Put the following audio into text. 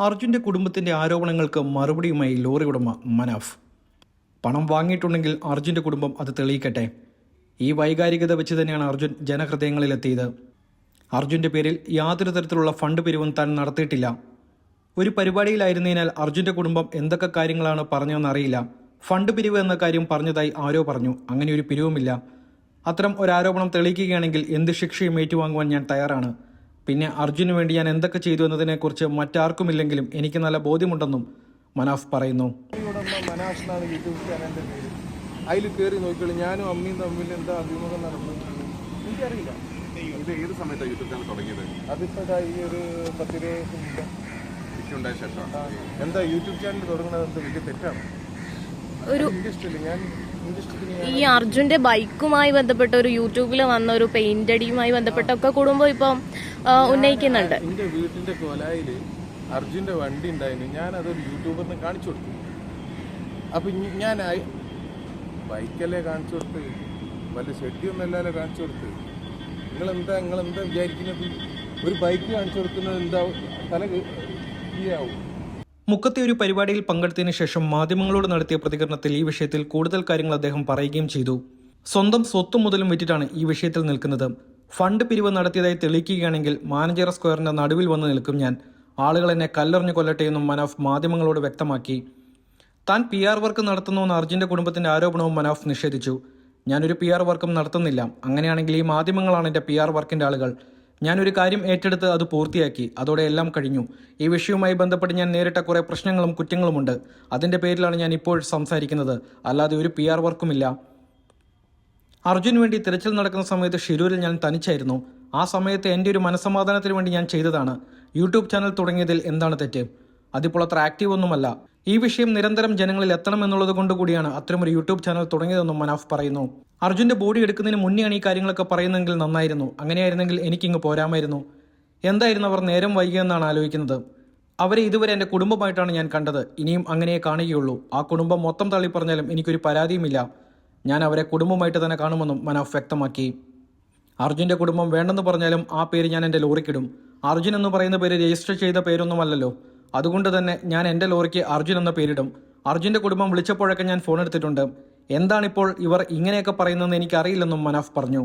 അർജുന്റെ കുടുംബത്തിന്റെ ആരോപണങ്ങൾക്ക് മറുപടിയുമായി ലോറി ഉടമ മനാഫ്. പണം വാങ്ങിയിട്ടുണ്ടെങ്കിൽ അർജുന്റെ കുടുംബം അത് തെളിയിക്കട്ടെ. ഈ വൈകാരികത വെച്ച് തന്നെയാണ് അർജുൻ ജനഹൃദയങ്ങളിലെത്തിയത്. അർജുന്റെ പേരിൽ യാതൊരു തരത്തിലുള്ള ഫണ്ട് പിരിവും താൻ നടത്തിയിട്ടില്ല. ഒരു പരിപാടിയിലായിരുന്നതിനാൽ അർജുന്റെ കുടുംബം എന്തൊക്കെ കാര്യങ്ങളാണ് പറഞ്ഞതെന്ന് അറിയില്ല. ഫണ്ട് പിരിവ് എന്ന കാര്യം പറഞ്ഞതായി ആരോ പറഞ്ഞു. അങ്ങനെ ഒരു പിരിവുമില്ല. അത്തരം ഒരു ആരോപണം തെളിയിക്കുകയാണെങ്കിൽ എന്ത് ശിക്ഷയും ഏറ്റുവാങ്ങുവാൻ ഞാൻ തയ്യാറാണ്. പിന്നെ അർജുന് വേണ്ടി ഞാൻ എന്തൊക്കെ ചെയ്തു എന്നതിനെക്കുറിച്ച് മറ്റാർക്കുമില്ലെങ്കിലും എനിക്ക് നല്ല ബോധ്യമുണ്ടെന്നും മനാഫ് പറയുന്നു. അതിൽ കയറി നോക്കിയോളൂ ഞാനും അമ്മയും തമ്മിൽ എന്താ അഭിമുഖം നടന്നു എനിക്കറിയില്ല. ഇത് ഏത് സമയത്താണ് യൂട്യൂബ് ചാനൽ തുടങ്ങിയത്? അതിപ്പോൾ ഈ ഒരു പത്തിരുപത് എന്താ യൂട്യൂബ് ചാനൽ തുടങ്ങുന്നത് എന്ത് വലിയ തെറ്റാണ്? ഒരു ഈ അർജുന്റെ ബൈക്കുമായി ബന്ധപ്പെട്ട ഒരു യൂട്യൂബിൽ വന്ന ഒരു പെയിന്റ് അടിയുമായി ബന്ധപ്പെട്ടൊക്കെ കുടുംബം ഇപ്പം ഉന്നയിക്കുന്നുണ്ട്. എന്റെ വീട്ടിന്റെ കൊലായിൽ അർജുന്റെ വണ്ടി ഉണ്ടായിരുന്നു. ഞാൻ അതൊരു യൂട്യൂബറിന് കാണിച്ചു കൊടുത്തു. അപ്പൊ ഞാൻ ബൈക്കല്ലേ കാണിച്ചു കൊടുത്ത്? വല്ല ഷെഡിയൊന്നല്ലല്ലോ കാണിച്ചു കൊടുത്ത്? നിങ്ങൾ എന്താ നിങ്ങൾ എന്താ വിചാരിക്കുന്നത്? ഒരു ബൈക്ക് കാണിച്ചു കൊടുക്കുന്നത് എന്താ തല കീഴാവും മുക്കത്തെ ഒരു പരിപാടിയിൽ പങ്കെടുത്തതിന് ശേഷം മാധ്യമങ്ങളോട് നടത്തിയ പ്രതികരണത്തിൽ ഈ വിഷയത്തിൽ കൂടുതൽ കാര്യങ്ങൾ അദ്ദേഹം പറയുകയും ചെയ്തു. സ്വന്തം സ്വത്തും മുതലും വിറ്റിട്ടാണ് ഈ വിഷയത്തിൽ നിൽക്കുന്നത്. ഫണ്ട് പിരിവ് നടത്തിയതായി തെളിയിക്കുകയാണെങ്കിൽ മാനേജർ സ്ക്വയറിന്റെ നടുവിൽ വന്ന് നിൽക്കും ഞാൻ. ആളുകൾ എന്നെ കല്ലെറിഞ്ഞു കൊല്ലട്ടെ എന്നും മനാഫ് മാധ്യമങ്ങളോട് വ്യക്തമാക്കി. താൻ പി ആർ വർക്ക് നടത്തുന്നുവെന്ന അർജുന്റെ കുടുംബത്തിന്റെ ആരോപണവും മനോഫ് നിഷേധിച്ചു. ഞാനൊരു പി ആർ വർക്കും നടത്തുന്നില്ല. അങ്ങനെയാണെങ്കിൽ ഈ മാധ്യമങ്ങളാണ് എന്റെ പി ആർ വർക്കിന്റെ ആളുകൾ. ഞാനൊരു കാര്യം ഏറ്റെടുത്ത് അത് പൂർത്തിയാക്കി. അതോടെ എല്ലാം കഴിഞ്ഞു. ഈ വിഷയവുമായി ബന്ധപ്പെട്ട് ഞാൻ നേരിട്ട കുറേ പ്രശ്നങ്ങളും കുറ്റങ്ങളുമുണ്ട്. അതിന്റെ പേരിലാണ് ഞാൻ ഇപ്പോൾ സംസാരിക്കുന്നത്. അല്ലാതെ ഒരു പി ആർ വർക്കുമില്ല. അർജുന് വേണ്ടി തിരച്ചിൽ നടക്കുന്ന സമയത്ത് ഷിരൂരിൽ ഞാൻ തനിച്ചായിരുന്നു. ആ സമയത്ത് എന്റെ ഒരു മനസമാധാനത്തിന് വേണ്ടി ഞാൻ ചെയ്തതാണ്. യൂട്യൂബ് ചാനൽ തുടങ്ങിയതിൽ എന്താണ് തെറ്റ്? അതിപ്പോൾ അത്ര ആക്റ്റീവ് ഒന്നുമല്ല. ഈ വിഷയം നിരന്തരം ജനങ്ങളിൽ എത്തണമെന്നുള്ളത് കൊണ്ട് കൂടിയാണ് അത്തരമൊരു യൂട്യൂബ് ചാനൽ തുടങ്ങിയതെന്നും മനാഫ് പറയുന്നു. അർജുന്റെ ബോഡി എടുക്കുന്നതിന് മുന്നെയാണ് ഈ കാര്യങ്ങളൊക്കെ പറയുന്നതെങ്കിൽ നന്നായിരുന്നു. അങ്ങനെയായിരുന്നെങ്കിൽ എനിക്കിങ്ങ് പോരാമായിരുന്നു. എന്തായിരുന്നു അവർ നേരം വൈകിയെന്നാണ് ആലോചിക്കുന്നത്. അവരെ ഇതുവരെ എന്റെ കുടുംബമായിട്ടാണ് ഞാൻ കണ്ടത്. ഇനിയും അങ്ങനെ കാണുകയുള്ളൂ. ആ കുടുംബം മൊത്തം തള്ളി പറഞ്ഞാലും എനിക്കൊരു പരാതിയുമില്ല. ഞാൻ അവരെ കുടുംബമായിട്ട് തന്നെ കാണുമെന്നും മനാഫ് വ്യക്തമാക്കി. അർജുന്റെ കുടുംബം വേണ്ടെന്ന് പറഞ്ഞാലും ആ പേര് ഞാൻ എന്റെ ലോറിക്കിടും. അർജുൻ എന്ന് പറയുന്ന പേര് രജിസ്റ്റർ ചെയ്ത പേരൊന്നുമല്ലല്ലോ. അതുകൊണ്ട് തന്നെ ഞാൻ എന്റെ ലോറിക്ക് അർജുൻ എന്ന പേരിടും. അർജുന്റെ കുടുംബം വിളിച്ചപ്പോഴൊക്കെ ഞാൻ ഫോൺ എടുത്തിട്ടുണ്ട് എന്താണിപ്പോൾ ഇവർ ഇങ്ങനെയൊക്കെ പറയുന്നതെന്ന് എനിക്കറിയില്ലെന്നും മനാഫ് പറഞ്ഞു.